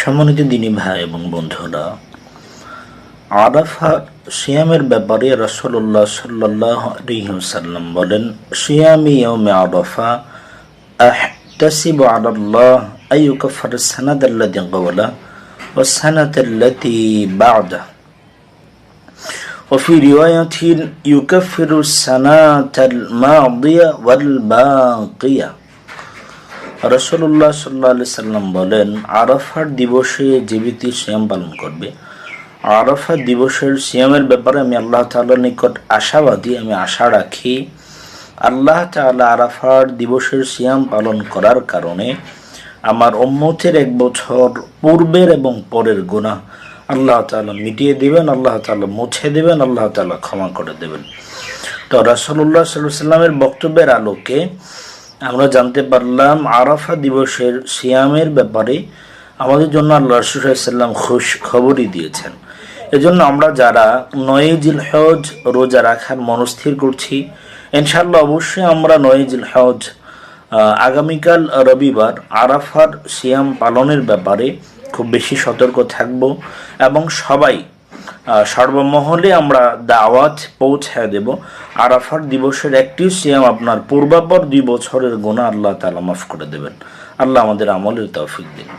সম্মানিত দিনী ভাই এবং বন্ধুরা আরাফা সিয়ামের ব্যাপারে রসল্লাহ সাল্লাহ আলহিহাল্লাম বলেন সিয়ামি ইয়মে আরাফা أحتسب على الله أن يكفر السنة الذي قبله والسنة التي بعده وفي رواية يكفر السنة الماضية والباقية রসল্লাহ সাল্লাহ সাল্লাম বলেন, আরাফার দিবসে যে ব্যক্তি সিয়াম পালন করবে, আরাফা দিবসের সিয়ামের ব্যাপারে আমি আল্লাহ তাআলার নিকট আশাবাদী, আমি আশা রাখি আল্লাহ তাআলা আরাফার দিবসের সিয়াম পালন করার কারণে আমার উম্মতের এক বছর পূর্বের এবং পরের গুণা আল্লাহ তাআলা মিটিয়ে দিবেন, আল্লাহ তাআলা মুছে দেবেন, আল্লাহ তাআলা ক্ষমা করে দেবেন। তো রাসল্লাহ সাল্লামের বক্তব্যের আলোকে আমরা জানতে পারলাম আরাফা দিবসের সিয়ামের ব্যাপারে আমাদের জন্য আল্লাহ রসুল্লাম খুশ খবরই দিয়েছেন। এজন্য আমরা যারা নয়েজিল হজ রোজা রাখার মনস্থির করছি ইনশাল্লাহ অবশ্যই আমরা নয়েজিল হজ আহ, আগামীকাল রবিবার আরাফার সিয়াম পালনের ব্যাপারে খুব বেশি সতর্ক থাকব এবং সবাই সর্বমহলে আমরা দাওয়াত পৌঁছায় দেব। আরাফার দিবসের একটি সিয়াম আপনার পূর্বাপর দুই বছরের গোনা আল্লাহ তালা মাফ করে দেবেন। আল্লাহ আমাদের আমলের তৌফিক দিন।